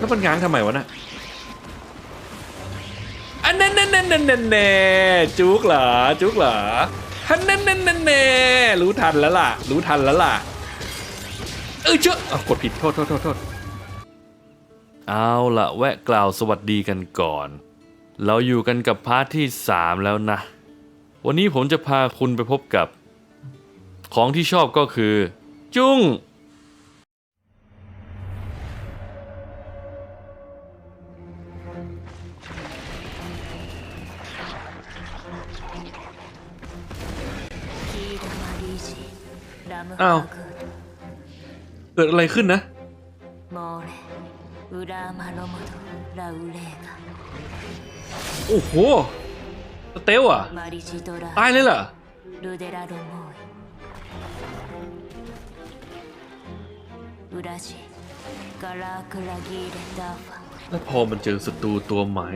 แล้วมันง้างทำไมวะน่ะอันนั้นนั่นนั่นนั่นนั่นแน่จุกเหรอจุกเหรอฮันนั่นนั่นนั่นแน่รู้ทันแล้วล่ะ รู้ทันแล้วล่ะ เออเจ้าอ้าวกดผิดโทษโทษโทษโทษเอาละแวะกล่าวสวัสดีกันก่อน เราอยู่กันกับพาร์ทที่ 3 แล้วนะ วันนี้ผมจะพาคุณไปพบกับ ของที่ชอบก็คือ จุ้ง อ้าว เกิดอะไรขึ้นนะ โอ้โหสเตลอะตายเลยเหรอแล้วพอมันเจอศัตรูตัวใหม่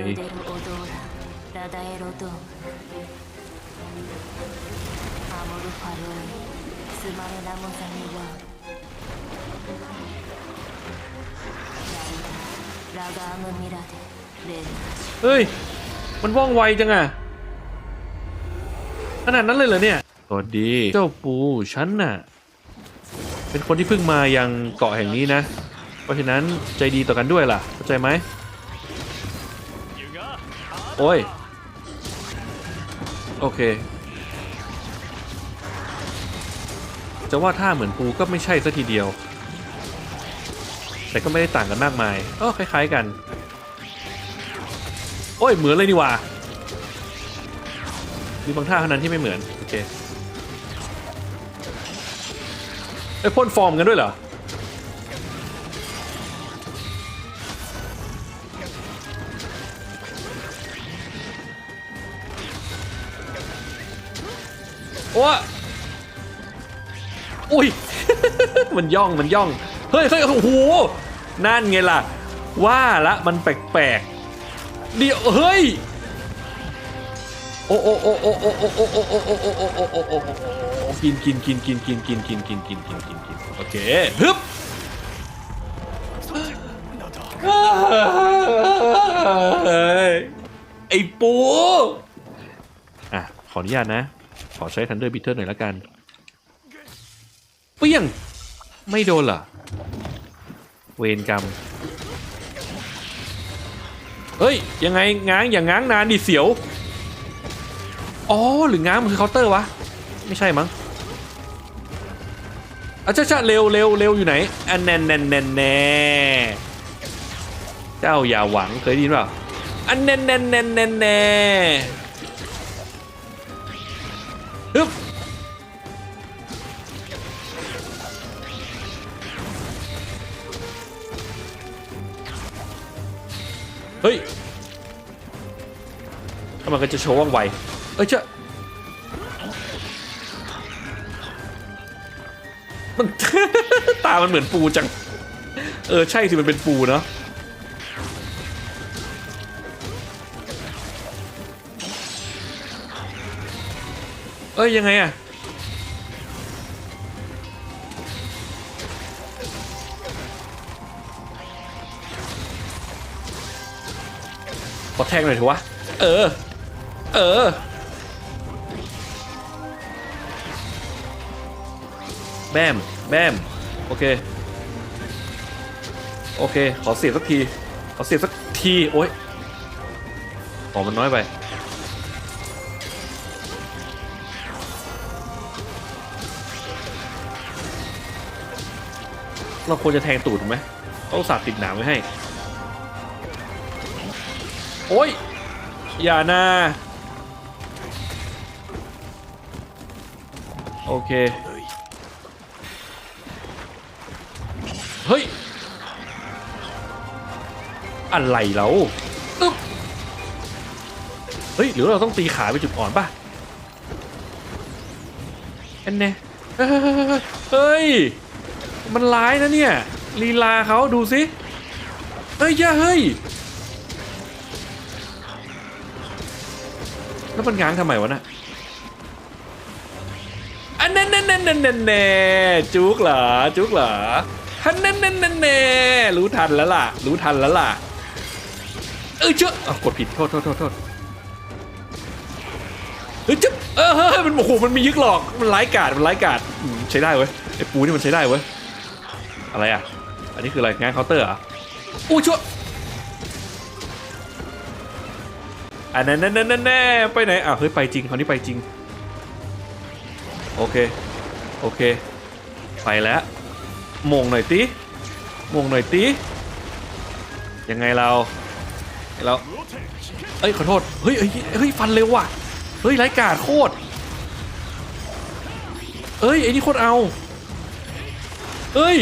เฮ้ย มันว่องไวจังอะขนาดนั้นเลยเหรอเนี่ยสวัสดี เจ้าปูฉันน่ะ เป็นคนที่เพิ่งมายังเกาะแห่งนี้นะ เพราะฉะนั้นใจดีต่อกันด้วยล่ะ เข้าใจไหม โอ้ย โอเค จะว่าท่าเหมือนปูก็ไม่ใช่ซะทีเดียว แต่ก็ไม่ได้ต่างกันมากมายก็คล้าย ๆกัน โอ้ยเหมือนเลยนี่ว่ามีบางท่าเท่านั้นที่ไม่เหมือน โอเคไอ้พ่นฟอร์มกันด้วยเหรอโอ้ อุ้ย มันย่องมันย่อง เฮ้ยเฮ้ยโอ้โห นั่นไงล่ะ ว่าละมันแปลกๆ เดี๋ยวเฮ้ย โอ้โอ้โอ้โอ้โอ้โอ้โอ้โอ้โอ้โอ้โอ้โอ้โอ้โอ้โอ้กินกินกินกินกินกินกินกินกินกินกินกินโอเคฮึบไอ้ปู อะ ขออนุญาตนะ ขอใช้ทันเดอร์บิทเทอร์หน่อยละกัน เปี้ยง ไม่โดนเหรอ เวรกรรม เฮ้ย ยังไงง้างอย่างง้างนานดิเสียว อ๋อ หรือง้างมันคือเคาน์เตอร์วะ ไม่ใช่มั้งอะจ้าจ้าเร็วเร็วเร็วอยู่ไหนอันแนนแนนแนนแนเจ้าอย่าหวังเคยได้ยินเปล่าอันแนนแนนแนนแนนแนฮึบ เฮ้ยแล้วมันก็จะโชว์ว่องไว เอ้ยเจ้ามันตา มันเหมือนปูจัง เออ ใช่สิมันเป็นปูเนาะเอ้ย ยังไงอะ ขอแทงหน่อยเถอะวะ เออ เออ แบม แบม โอเค โอเค ขอเสียบสักที ขอเสียบสักที โอ๊ยขอมันน้อยไป เราควรจะแทงตูดถูกไหมเขาอุตส่าห์ติดหนามไว้ให้ โอ๊ยอย่านะโอเค เฮ้ย อะไรเราอึ๊บเฮ้ย หรือเราต้องตีขาไปจุดอ่อนป่ะอันเน่เฮ้ย มันร้ายนะเนี่ย ลีลาเขาดูสิ เฮ้ยย่าเฮ้ย แล้วมันง้างทำไมวะน่ะอันนั้นนั่นนั่นนั่นแน่จุกเหรอจุกเหรอฮันแน่นแน่นแน่แน่รู้ทันแล้วล่ะ รู้ทันแล้วล่ะเออเจ้ากดผิดโทษโทษโทษโทษเฮ้ยจ๊บเออเฮ้ยมันโอ้โหมันมียึกหลอกมันไร้ายกาดมันไร้ายกาดใช้ได้เว้ยไอ้ปูนี่มันใช้ได้เว้ยอะไรอะ อันนี้คืออะไรงานเคาน์เตอร์อะอู้ชั่ว อันนั้นนั่นนั่แน่ไปไหนอะเฮ้ยไปจริงคราวนี้ไปจริง โอเค โอเค ไปแล้วมงหน่อยติมงหน่อยติยังไงเราเราเอ้ยขอโทษ เฮ้ยเฮ้ยเฮ้ยฟันเร็วว่ะ เฮ้ยไร้กาดโคตร เอ้ยไอ้นี่โคตรเอาเฮ้ย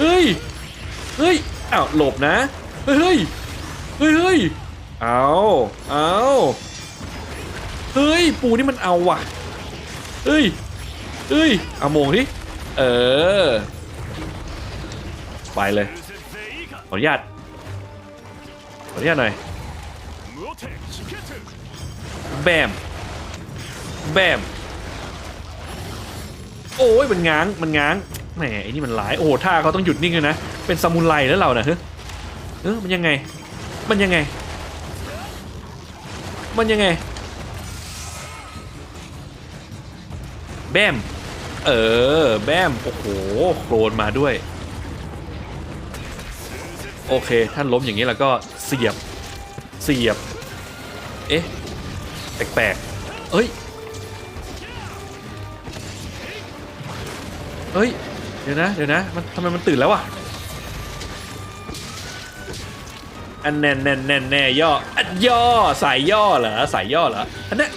เฮ้ยเฮ้ยอ้าวหลบนะ เฮ้ยเฮ้ยเฮ้ย เอาเอาเฮ้ย ปูนี่มันเอาว่ะเฮ้ยเฮ้ย เอาโมงดิ เออ ไปเลย ขออนุญาต ขออนุญาตหน่อย แบม แบม โอ้ย มันง้าง มันง้าง แหม ไอ้นี่มันหลาย โอ้ท่าเขาต้องหยุดนิ่งเลยนะ เป็นซามูไรแล้วเราเนะเฮ้ยเออมันยังไง มันยังไง มันยังไง แบม เออ แบม โอ้โห โครนมาด้วย โอเค ท่านล้มอย่างนี้แล้วก็เสียบ เสียบ เอ๊ะ แปลกๆ เอ้ยเฮ้ย เดี๋ยวนะ เดี๋ยวนะ มันทำไมมันตื่นแล้วอะ อันแน่นแน่นแน่นแน่ย่ออันย่อสายย่อเหรอสายย่อเหรออันนี้ย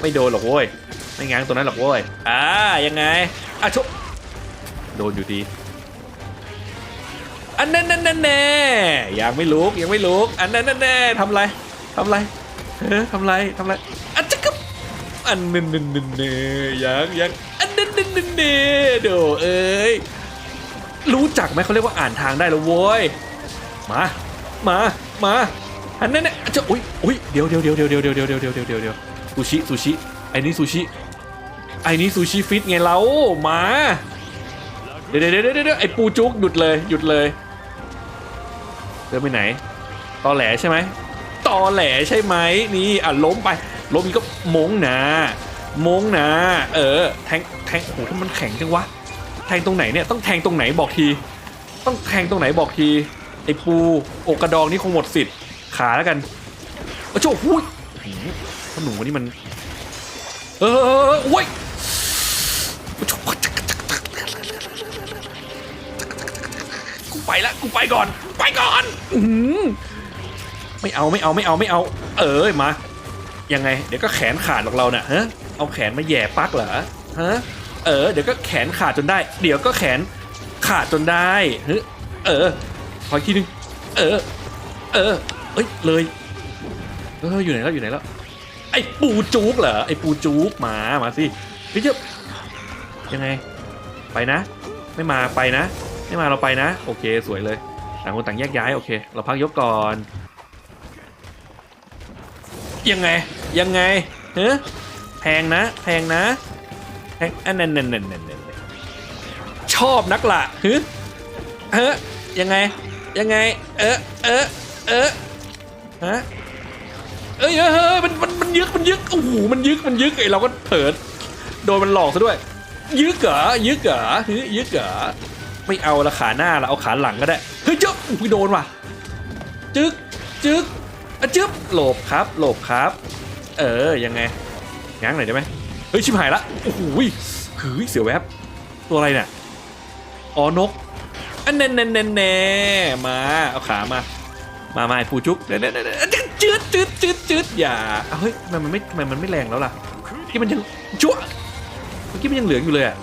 ไม่โดนหรอกโว้ยไม่ง้างตัวนั้นหรอกโว้ยอ่ายังไงอะชุบโดนอยู่ดีอันนั้นนั่นนั่นแน่ยังไม่ลุกยังไม่ลุกอันนั้นนั่นแน่ทำไรทำไรเฮ้ทำไรทำไรอันจะกับอันนั้นนั่นนั่นแน่ยังยังอันนั้นนั่นนั่นแน่โดเอ้ยรู้จักไหมเขาเรียกว่าอ่านทางได้แล้วโว้ย มามามาอันนั้นเนี่ยจะอุ้ยอุ้ยเดี๋ยวเดี๋ยวเดี๋ยวเดี๋ยวเดี๋ยวเดี๋ยวเดี๋ยวเดี๋ยวเดี๋ยวเดี๋ยวเดี๋ยวซูชิซูชิไอ้นี่ซูชิไอ้นี่ซูชิฟิตไงเรามาเดี๋ยวเดี๋ยวเดี๋ยวเดี๋ยวไอ้ปูจุกหยุดเลยหยุดเลยเดินไปไหนตอแหลใช่ไหมตอแหลใช่ไหมนี่อะล้มไปล้มอีกก็มงหนามงหนาเออแทงแทงโอ้โหมันแข็งจังวะแทงตรงไหนเนี่ยต้องแทงตรงไหนบอกที ต้องแทงตรงไหนบอกที อ้ปูอกกระดองนี่คงหมดสิทธิ์ขาแล้วกันโอ้โหหุ้ยหืมขนูนี่มัน เออเออโอ้ยกูไปละกูไปก่อน ไปก่อนอืไม่เอาไม่เอาไม่เอาไม่เอา เออมา ยังไง เดี๋ยวก็แขนขาดหรอกเราเนี่ยฮะเอาแขนมาแย่ปักเหรอฮะเออ เดี๋ยวก็แขนขาดจนได้ เดี๋ยวก็แขนขาดจนได้เออ ขออีกทีนึง เออ เออ เอ้ย เลย เออ อยู่ไหนแล้ว อยู่ไหนแล้ว ไอ้ปูจุกเหรอ ไอ้ปูจุกมา มาสิเฮ้ยเจ้ายังไง ไปนะ ไม่มาไปนะ ไม่มาเราไปนะ โอเค สวยเลย ต่างคนต่างแยกย้าย โอเค เราพักยกก่อน ยังไง ยังไงเฮ้แพงนะ แพงนะ แพงอันนั้นนั่นนั่นนั่นชอบนักละฮึเฮ้ยังไง ยังไง เออเออเออฮะเอ้ยเฮ้ยเฮ้ยมันมันมันยึกมันยึกโอ้โหมันยึกมันยึกไอเราก็เผิดโดนมันหลอกซะด้วย ยึกเหรอยึกเหรอฮึยึกเหรอไม่เอาละขาหน้าละเอาขาหลังก็ได้เฮ้ยจ๊บอุ้ยโดนว่ะจึ๊กจึ๊กอะจึ๊บหลบครับหลบครับ เออยังไงง้างหน่อยได้ไหมเฮ้ยชิบหายละโอ้โหเฮ้ยเสียวแวบตัวอะไรเนี่ยอ๋อนก อันแน่นแน่นแน่นแน่มา เอาขามา มามาไอ้ปูจุ๊กเน่เน่เน่จืดจืดจืดจืดอย่าเอาเฮ้ยทำไมมันไม่ทำไมมันไม่แรงแล้วล่ะที่มันยังชั่วเมื่อกี้มันยังเหลืองอยู่เลยอะ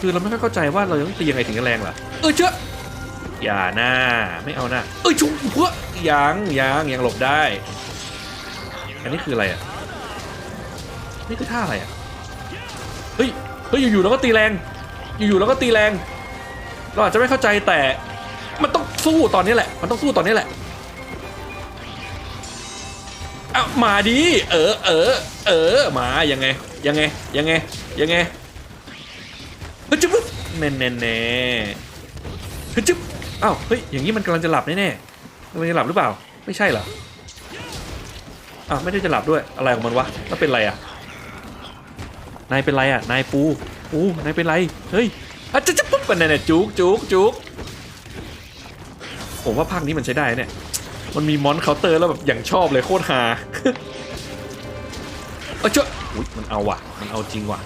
คือเราไม่ค่อยเข้าใจว่าเราต้องตียังไงถึงจะแรงเหรอเออเจ้าอย่าหน้าไม่เอาหน้าเอ้ยชุบเพื่อยังยังยังหลบได้ อันนี้คืออะไรอะนี่คือท่าอะไรอะเฮ้ยเฮ้ยอยู่ๆเราก็ตีแรง อยู่ๆเราก็ตีแรง เราอาจจะไม่เข้าใจแต่ มันต้องสู้ตอนนี้แหละ มันต้องสู้ตอนนี้แหละเอามาดิเออเออเออมายังไง ยังไง ยังไง ยังไงเฮ้ยจุ๊บแน่แน่แน่เฮ้ยจึ๊บอ้าวเฮ้ยอย่างนี้มันกำลังจะหลับแน่ๆมันจะหลับหรือเปล่า ไม่ใช่เหรออ้าวไม่ได้จะหลับด้วยอะไรของมันวะแล้วเป็นไรอะนายเป็นไรอะนายปูปูนายเป็นไรเฮ้ย อะจะจะปุ๊บมันเนี่ยจุกจุกจุกผมว่าภาคนี้มันใช้ได้เนี่ย มันมีมอนเคาน์เตอร์แล้วแบบอย่างชอบเลยโคตรฮาเออเจ้าอุ้ยมันเอาว่ะ มันเอาจริงว่ะ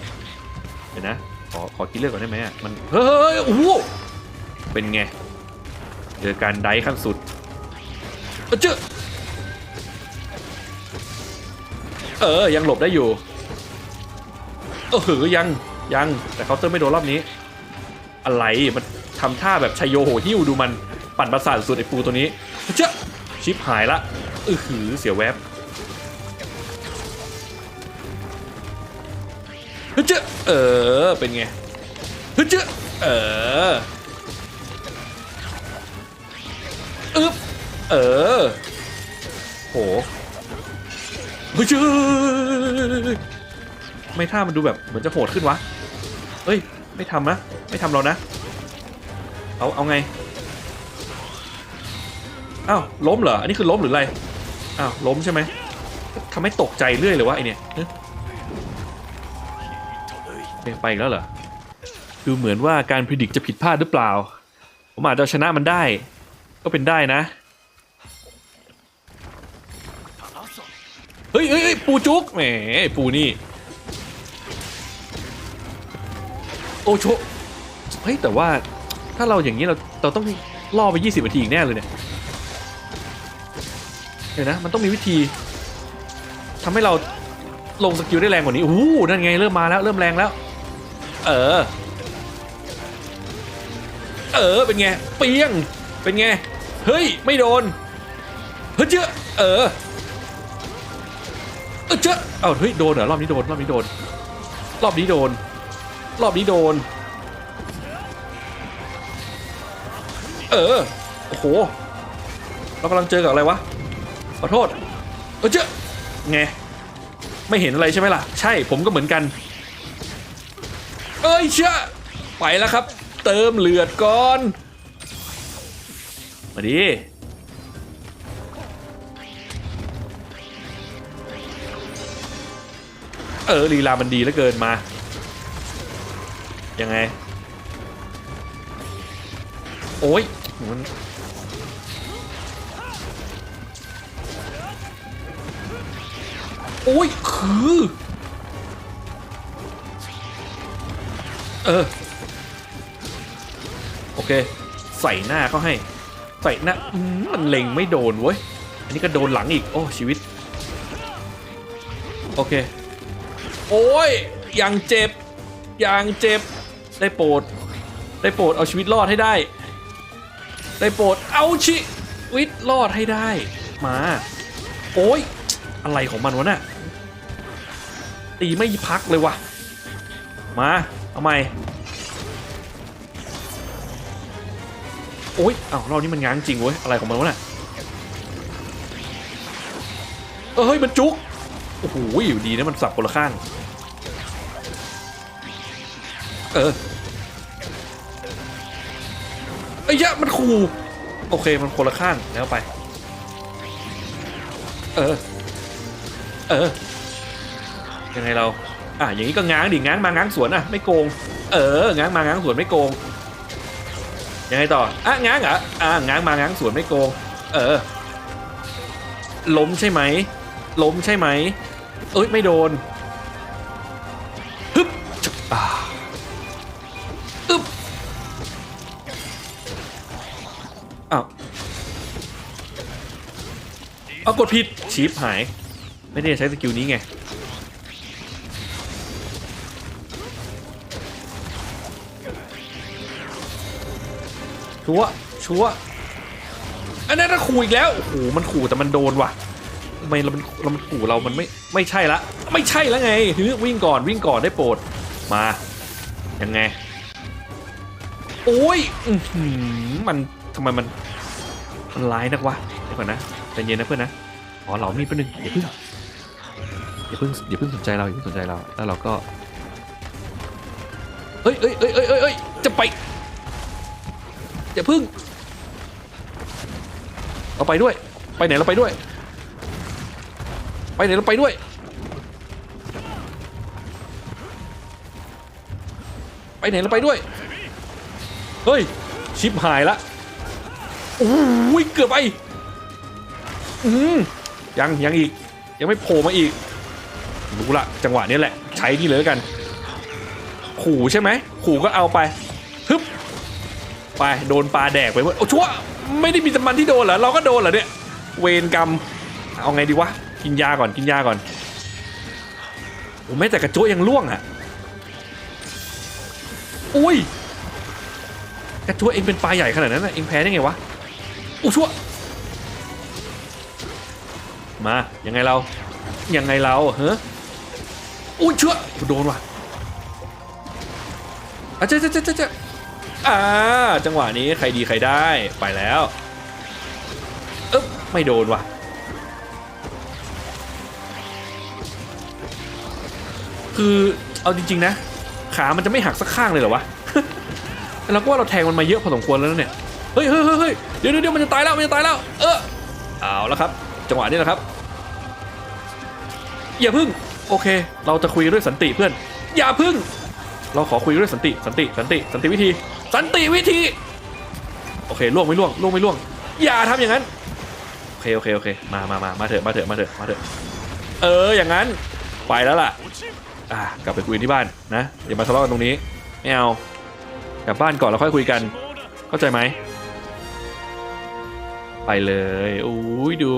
เดี๋ยวนะ ขอขอคิดเลือกก่อนได้ไหมอะ มัน เฮ้ยโอ้โหเป็นไง เจอการไดขั้นสุดเออเจ้าเออ ยังหลบได้อยู่ เออหือยัง ยัง แต่เคาน์เตอร์ไม่โดนรอบนี้ อะไรมันทำท่าแบบชัยโยโหหิ้วดูมันปั่นประสาทสุดไอ้ปูตัวนี้เฮ้ยเจ้าชิปหายละเออหือเสียแวบฮึเจ้เออ เป็นไงฮึเจ้เอออึ๊บเออ โหฮึเจ้าไม่ท่ามันดูแบบเหมือนจะโหดขึ้นวะ เฮ้ย ไม่ทำนะ ไม่ทำเรานะ เอา เอาไง อ้าว ล้มเหรอ อันนี้คือล้มหรืออะไร อ้าว ล้มใช่ไหมทำให้ตกใจเรื่อยเลยวะไอเนี่ยไปอีกแล้วเหรอ ดูเหมือนว่าการพิจิกจะผิดพลาดหรือเปล่า ผมอาจจะชนะมันได้ ก็เป็นได้นะ เฮ้ยเฮ้ยปูจุกแหม ปูนี่ โอโชเฮ้ยแต่ว่าถ้าเราอย่างนี้เราเราต้องล่อไป 20นาทีอีกแน่เลยเนี่ยเดี๋ยวนะมันต้องมีวิธีทำให้เราลงสกิลได้แรงกว่านี้โอ้โหนั่นไงเริ่มมาแล้วเริ่มแรงแล้ว เออ เออเป็นไงเปียงเป็นไงเฮ้ยไม่โดนเฮ้ยเจ้าเออเออเจ้าเอ้าเฮ้ยโดนเหรอรอบนี้โดนรอบนี้โดน รอบนี้โดน รอบนี้โดน เออ โอ้โห เรากำลังเจอกับอะไรวะ ขอโทษ เออเจ้าไง ไม่เห็นอะไรใช่ไหมล่ะ ใช่ ผมก็เหมือนกัน เอ้ยเชื่อไปแล้วครับ เติมเลือดก่อน มาดิเออลีลามันดีเหลือเกินมา ยังไง โอ้ยมันโอ้ย คือ เออ โอเค ใส่หน้าเขาให้ ใส่หน้ามันเล็งไม่โดนเว้ย อันนี้ก็โดนหลังอีก โอ้ ชีวิต โอเค โอ้ย อยังเจ็บ อยังเจ็บ ได้โปรด ได้โปรดเอาชีวิตรอดให้ได้ ได้โปรดเอาชีวิตรอดให้ได้ มา โอ้ย อะไรของมันวะน่ะ ตีไม่พักเลยวะมา เอาใหม่โอ้ยอ้าวรอบนี้มันง้างจริงเว้ย อะไรของมันวะน่ะเออเฮ้ย มันจุก โอ้โหอยู่ดีนะมันสับคนละข้าง เออไอ้ยะมันขู่โอเคมันคนละข้างแล้วไป เออ เออ ยังไงเรา อะอย่างนี้ก็ง้างดิง้างมาง้างสวนอะไม่โกง เออ ง้างมาง้างสวนไม่โกง ยังไงต่อ อะง้างเหรอ อะง้างมาง้างสวนไม่โกง เออ ล้มใช่ไหม ล้มใช่ไหม เอ้ยไม่โดน อ้าวเอากดผิดชีฟหาย ไม่ได้ใช้สกิลนี้ไงชัวชัวอันนั้นน่ะขู่อีกแล้วโอ้โหมันขู่แต่มันโดนว่ะทำไมเรามันเรามันขู่เรามันไม่ไม่ใช่ละ ไม่ใช่แล้วไงฮึวิ่งก่อนวิ่งก่อนได้โปรดมายังไงโอ้ยอื้อหือมัน ทำไมมันมันร้ายนักวะเดี๋ยวก่อนนะใจเย็นนะเพื่อนนะอ๋อเรามีดแป๊บนึงอย่าเพิ่งอย่าเพิ่งอย่าเพิ่งสนใจเราอย่าเพิ่งสนใจเราแล้วเราก็เอ้ยเอ้ยเอ้ยเอ้ยเอ้ยจะไปอย่าพึ่งเราไปด้วยไปไหนเราไปด้วย ไปไหนเราไปด้วยไปไหนเราไปด้วย เฮ้ย ชิปหายละ โอ้ยเกือบไปอืมยังยังอีก ยังไม่โผล่มาอีก รู้ละจังหวะนี้แหละ ใช้นี่เลยแล้วกัน ขู่ใช่ไหมขู่ก็เอาไปฮึบไปโดนปลาแดกไปเว้ยโอ้ชั่วไม่ได้มีต่มันที่โดนเหรอเราก็โดนเหรอเนี่ย เวรกรรมเอาไงดีวะกินยาก่อนกินยาก่อนโอ้แม้แต่กระโจยังล่วงอะอุ้ยกระโจเองเป็นปลาใหญ่ขนาดนั้นนะเองแพ้ได้ไงวะ อู้ชั่วมายังไงเรายังไงเราเฮ้ออุ้ยเชื่อโดนว่ะอะเจ๊เจ๊เจ๊เจ๊เจอ่าจังหวะนี้ใครดีใครได้ไปแล้วเอ๊บไม่โดนว่ะคือเอาจริงๆนะ ขามันจะไม่หักสักข้างเลยเหรอวะเราก็ว่าเราแทงมันมาเยอะพอสมควรแล้วเนี่ย เฮ้ยเฮ้ยเฮ้ยเดี๋ยวเดี๋ยวมันจะตายแล้วมันจะตายแล้ว เออเอาแล้วครับ จังหวะนี้นะครับ อย่าพึ่ง โอเค เราจะคุยด้วยสันติเพื่อน อย่าพึ่ง เราขอคุยด้วยสันติสันติสันติสันติวิธี สันติวิธี โอเคล่วงไม่ล่วงล่วงไม่ล่วง อย่าทำอย่างนั้นโอเคโอเคโอเคมามามามาเถอะมาเถอะมาเถอะมาเถอะเอออย่างนั้นไปแล้วล่ะอะกลับไปคุยที่บ้านนะอย่ามาทะเลาะกันตรงนี้ไม่เอากลับบ้านก่อนแล้วค่อยคุยกัน เข้าใจไหม ไปเลย อุ้ยดู